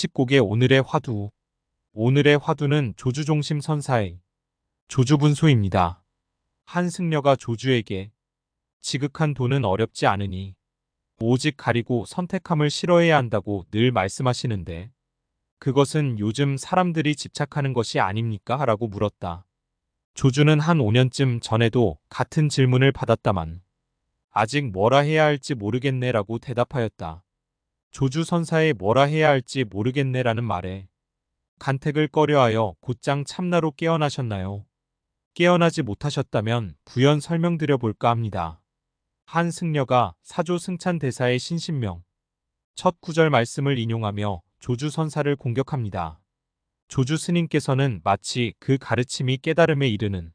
집곡의 오늘의 화두. 오늘의 화두는 조주종심 선사의 조주분소입니다. 한 승려가 조주에게 지극한 돈은 어렵지 않으니 오직 가리고 선택함을 싫어해야 한다고 늘 말씀하시는데 그것은 요즘 사람들이 집착하는 것이 아닙니까? 라고 물었다. 조주는 한 5년쯤 전에도 같은 질문을 받았다만 아직 뭐라 해야 할지 모르겠네 라고 대답하였다. 조주 선사에 뭐라 해야 할지 모르겠네라는 말에 간택을 꺼려하여 곧장 참나로 깨어나셨나요? 깨어나지 못하셨다면 부연 설명드려 볼까 합니다. 한 승려가 사조 승찬 대사의 신신명 첫 구절 말씀을 인용하며 조주 선사를 공격합니다. 조주 스님께서는 마치 그 가르침이 깨달음에 이르는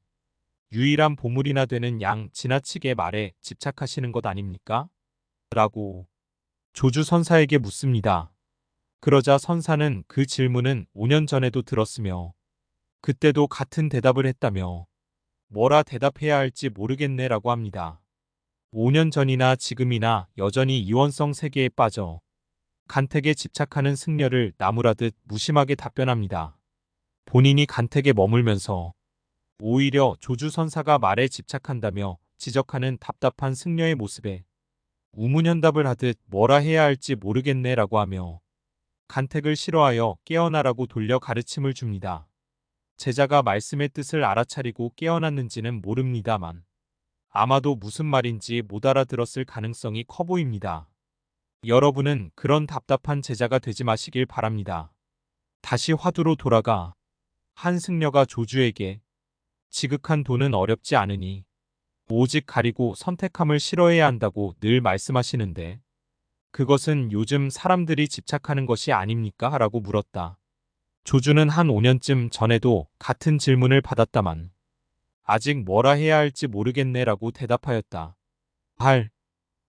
유일한 보물이나 되는 양 지나치게 말에 집착하시는 것 아닙니까? 라고 조주 선사에게 묻습니다. 그러자 선사는 그 질문은 5년 전에도 들었으며 그때도 같은 대답을 했다며 뭐라 대답해야 할지 모르겠네라고 합니다. 5년 전이나 지금이나 여전히 이원성 세계에 빠져 간택에 집착하는 승려를 나무라듯 무심하게 답변합니다. 본인이 간택에 머물면서 오히려 조주 선사가 말에 집착한다며 지적하는 답답한 승려의 모습에 우문현답을 하듯 뭐라 해야 할지 모르겠네라고 하며 간택을 싫어하여 깨어나라고 돌려 가르침을 줍니다. 제자가 말씀의 뜻을 알아차리고 깨어났는지는 모릅니다만 아마도 무슨 말인지 못 알아들었을 가능성이 커 보입니다. 여러분은 그런 답답한 제자가 되지 마시길 바랍니다. 다시 화두로 돌아가 한 승려가 조주에게 지극한 돈은 어렵지 않으니 오직 가리고 선택함을 싫어해야 한다고 늘 말씀하시는데 그것은 요즘 사람들이 집착하는 것이 아닙니까? 라고 물었다. 조주는 한 5년쯤 전에도 같은 질문을 받았다만 아직 뭐라 해야 할지 모르겠네 라고 대답하였다. 할